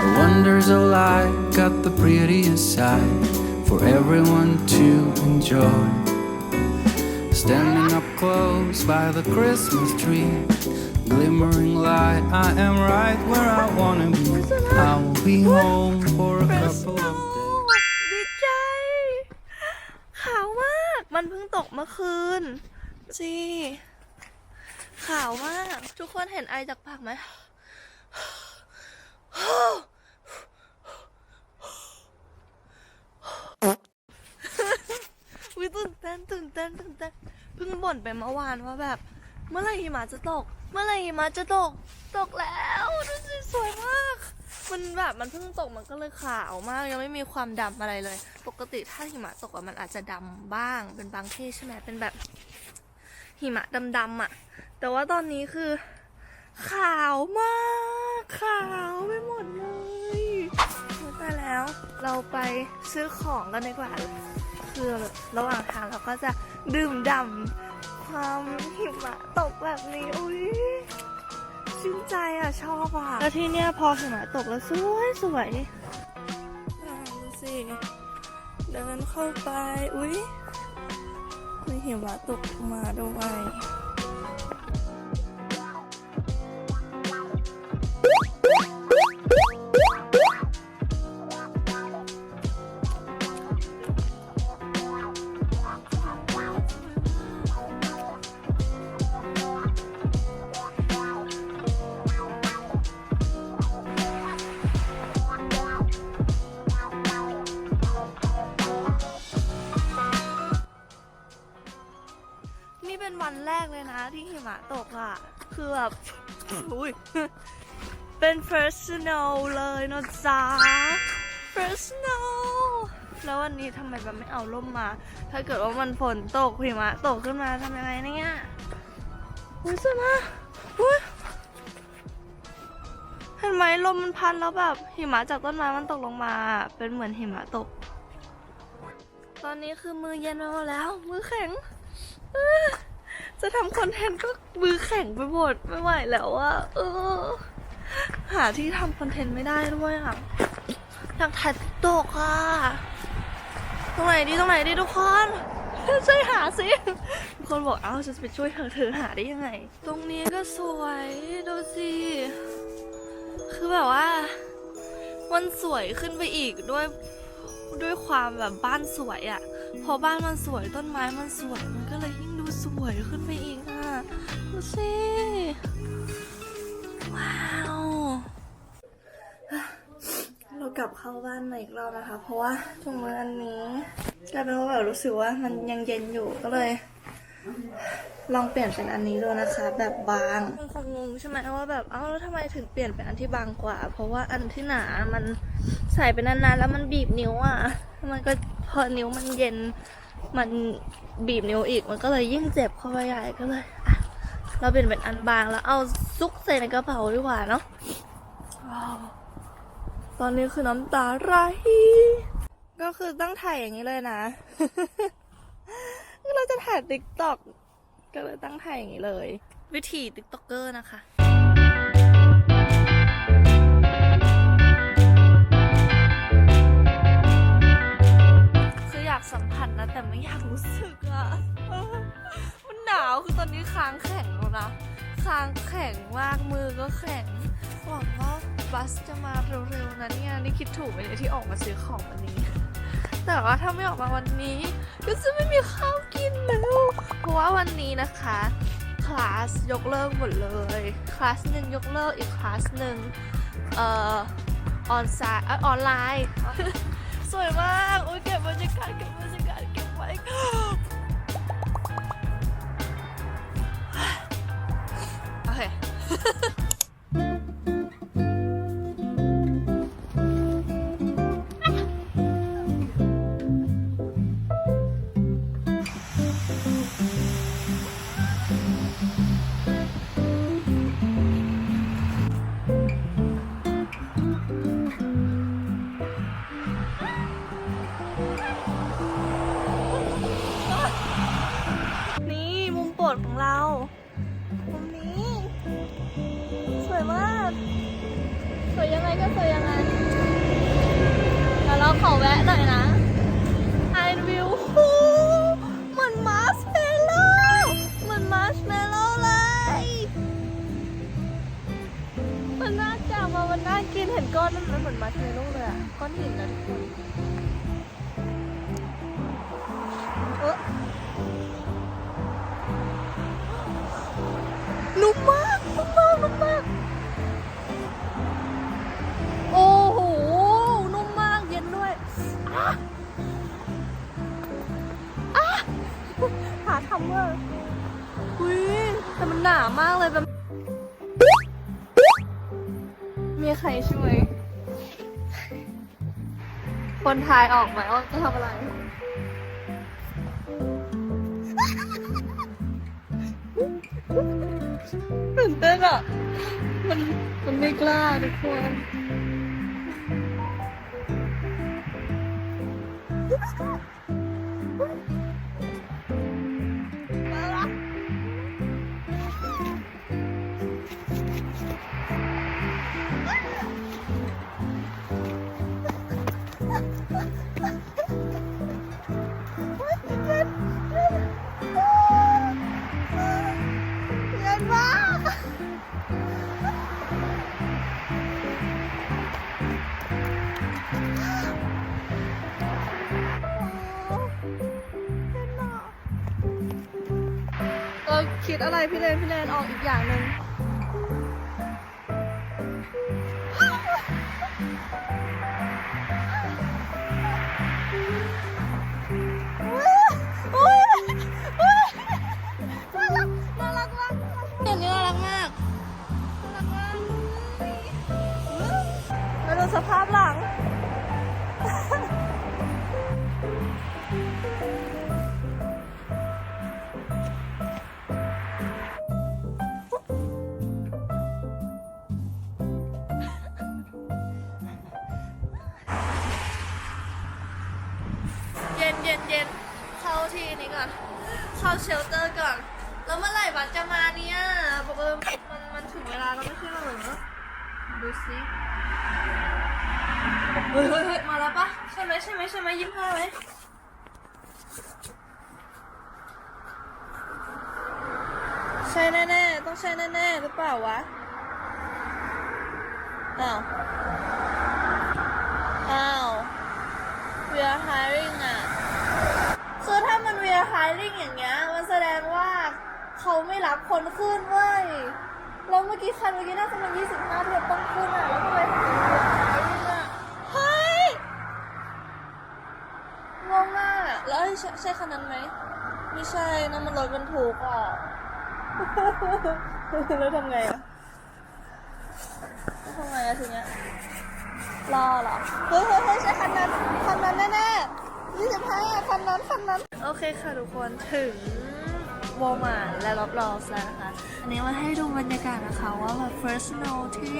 The wonders of life got the prettiest side for everyone to enjoy. Standing up close by the Christmas tree, glimmering light, I am right where I wanna be. I will be home for a couple of days. ดีใจขาวมาก มันเพิ่งตกเมื่อคืนจีขาวมาก ทุกคนเห็นไอจากปากไหม วิ ตื่นเต้นตื่นเต้นตื่นเต้นเพิ่งบ่นไปเมื่อวานว่าแบบ เมื่อไหร่หิมะจะตก เมื่อไหร่หิมะจะตก ตกแล้วดูสิสวยมาก มันแบบมันเพิ่งตกมันก็เลยขาวมากยังไม่มีความดำอะไรเลย ปกติถ้าหิมะตกอะมันอาจจะดำบ้าง เป็นบางที่ใช่ไหมเป็นแบบ หิมะดำๆอะแต่ว่าตอนนี้คือ ขาวมากขาวไปหมดเลยแต่แล้ว เราไปซื้อของกันดีกว่า คือระหว่างทางเราก็จะดื่มด่ำความหิมะตกแบบนี้อุ้ยชื่นใจอะ ชอบอะ แล้วที่เนี้ยพอหิมะตกแล้วสวยสวยอ่ดูสิเดินเข้าไป อุ้ยมีหิมะตกมาด้วย นี่เป็นวันแรกเลยนะที่หิมะตกอะคือแบบ อุ้ย เป็น first snow เลยนะจ๊ะ first snow แล้ววันนี้ทำไมแบบไม่เอาร่มมา ถ้าเกิดว่ามันฝนตกหิมะตกขึ้นมาทำยังไงเนี่ยอุ้ยสวยมากอุ้ยเห็นไหมลมมันพัดแล้วแบบหิมะจากต้นไม้มันตกลงมา เป็นเหมือนหิมะตก ตอนนี้คือมือเย็นไปหมดแล้ว มือแข็งอ จะทำคอนเทนต์ก็มือแข็งไปหมดไม่ไหวแล้วอะเออ หาที่ทำคอนเทนต์ไม่ได้ด้วยอะอยากถ่ายติ๊กตอกอะตรงไหนดีตรงไหนดีทุกคนช่วยหาสิทุกคนบอกเอ้าจะไปช่วยเธอเธอหาได้ยังไง ตรงนี้ก็สวยดูสิคือแบบว่ามันสวยขึ้นไปอีกด้วยด้วยความแบบบ้านสวยอะ่ะ พอบ้านมันสวยต้นไม้มันสวยมันก็เลยยิ่ง สวยขึ้นไปอีกอะ ดูสิ ว้าว เรากลับเข้าบ้านมาอีกรอบนะคะ เพราะว่าตรงมืออันนี้กลายเป็นว่าแบบรู้สึกว่ามันยังเย็นอยู่ก็เลย ลองเปลี่ยนเป็นอันนี้ดูนะคะ แบบบางมันคงงงใช่ไหมว่าแบบเอ้าแล้วทำไมถึงเปลี่ยนเป็นอันที่บางกว่า เพราะว่าอันที่หนามันใส่ไปนานๆแล้วมันบีบนิ้วอะมันก็พอนิ้วมันเย็น มันบีบนิ้วอีกมันก็เลยยิ่งเจ็บเข้าไปใหญ่ก็เลยอะเราเปลี่ยนเป็นอันบางแล้วเอาซุกใส่ในกระเป๋าดีกว่าเนาะตอนนี้คือน้ำตาไหลก็คือตั้งถ่ายอย่างนี้เลยนะเราจะถ่ายติ๊กต็อกก็เลยตั้งถ่ายอย่างนี้เลย วิธีติ๊กต็อกเกอร์นะคะ อยากรู้สึกอะมันหนาวคือตอนนี้ค้างแข็งแล้วนะค้างแข็งมากมือก็แข็งหวังว่าบัสจะมาเร็วๆนะเนี่ยนี่คิดถูกไหมเนี่ยที่ออกมาซื้อของวันนี้ แต่ว่าถ้าไม่ออกมาวันนี้ ก็จะไม่มีข้าวกินแล้วเพราะว่าวันนี้นะคะคลาสยกเลิกหมดเลยคลาสหนึ่งยกเลิกอีกคลาสหนึ่งเอ่อออนไซต์ออนไลน์สวยมากโอ้ยเก็บบรรยากาศเก็บบรรยากาศ เก็ มีใครช่วย คนทายออกไหมว่าจะทำอะไร ตื่นเต้นอะ มันมันไม่กล้าทุกคน อะไรพี่เลนพี่เลนออกอีกอย่างหนึ่งน่ารักมากเดี๋ยวนี้น่ารักมากน่ารักมากแล้วดูสภาพหลัง เย็นเย็นเข้าที่นี้ก่อน เข้าเชลเตอร์ก่อน แล้วเมื่อไหร่บัตรจะมาเนี่ยบอกเออมันมันถึงเวลาแล้วไม่ใช่เหรอดูสิเฮ้ยเฮ้ยมาแล้วปะใช่ไหมใช่ไหมใช่ไหมยิ้มห้าไหมใช่แน่ๆต้องใช่แน่ๆหรือเปล่าวะอ้าวอ้าว we are hiring อะ ถ้ามัน we are hiring อย่างเงี้ย มันแสดงว่าเขาไม่รับคนขึ้นเว้ย แล้วเมื่อกี้คันเมื่อกี้น่าจะมัน25ที่เราต้องขึ้นอะ แล้วทำไมถึงเป็น we are hiring อะ เฮ้ย งงอะแล้วเอ้ใช่ใช่คันนั้นไหม ไม่ใช่นะมันรถบรรทุกอะ แล้วทำไงอะแล้วทำไงอะทีเนี้ยรอเหรอ เฮ้ยเฮ้ยเฮ้ยใช่คันนั้นคันนั้นแน่ๆ ยี่สิบห้าคันนั้นคันนั้น โอเคค่ะทุกคนถึงวอลมาร์และรอบลอสแล้วนะคะ อันนี้มาให้ดูบรรยากาศนะคะ ว่าแบบ first snow ที่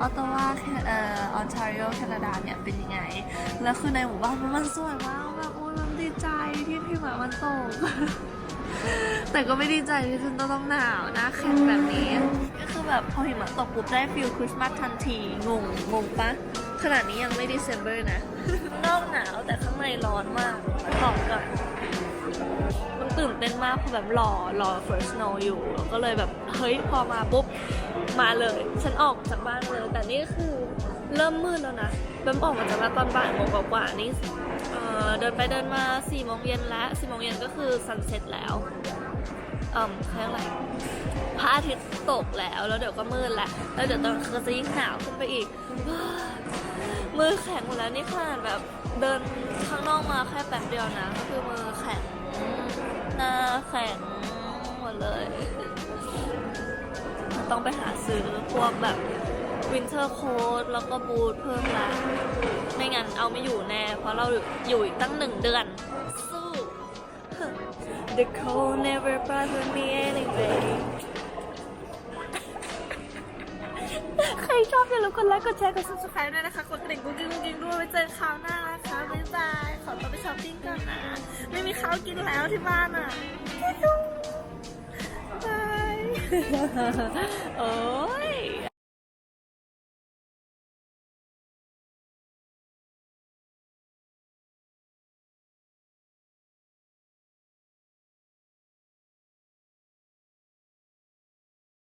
ออตตาวาเอ่อออนทาริโอแคนาดาเนี่ยเป็นยังไง แล้วคือในหมู่บ้านมันสวยมากแบบโอ้ยมันดีใจที่พี่หมามันตก แต่ก็ไม่ดีใจที่ฉันต้องหนาวนะแข็งแบบนี้ ก็คือแบบพอหิมะตกปุ๊บได้ฟิลคริสต์มาสทันที งงงงปะ ขนาดนี้ยังไม่ด c e m b e r นะ นอกหนาวแต่ข้างในร้อนมากบอกก่อนมันตื่นเต้นมากเพราะแบบรอรอ first snow อยู่แล้วก็เลยแบบเฮ้ยพอมาปุ๊บมาเลย ฉันออกจากบ้านเลย แต่นี่คือเริ่มมืดแล้วนะเริ่มออกมาจากบ้านตอนบ่ายโมงกว่าๆนี่เดินไปเดินมาสี่โมงเย็นแล้วสี่โมงเย็นก็คือ sunset แล้ว เอ่อแค่อะไร พระอาทิตย์ตกแล้ว แล้วเดี๋ยวก็มืดแล้วแล้วเดี๋ยวตอนคืนจะยิ่งหนาวขึ้นไปอีก มือแข็งหมดแล้วนี่ขนาดแบบเดินข้างนอกมาแค่แป๊บเดียวนะ ก็คือมือแข็งหน้าแข็งหมดเลย ต้องไปหาซื้อพวกแบบวินเทอร์โค้ทแล้วก็บูทเพิ่มละไม่งั้นเอาไม่อยู่แน่ เพราะเราอยู่อีกตั้งหนึ่งเดือน สู้ The cold never bothered me anyway ใครชอบอย่าลืมกดไลค์ กดแชร์ กด subscribe ด้วยนะคะ กดกระดิ่งกุ๊กกิ๊งกุ๊กกิ๊งด้วยไว้เจอคราวหน้านะคะบ๊ายบาย ขอตัวไปช้อปปิ้งก่อนนะ ไม่มีข้าวกินแล้วที่บ้านอะบายโอ้ย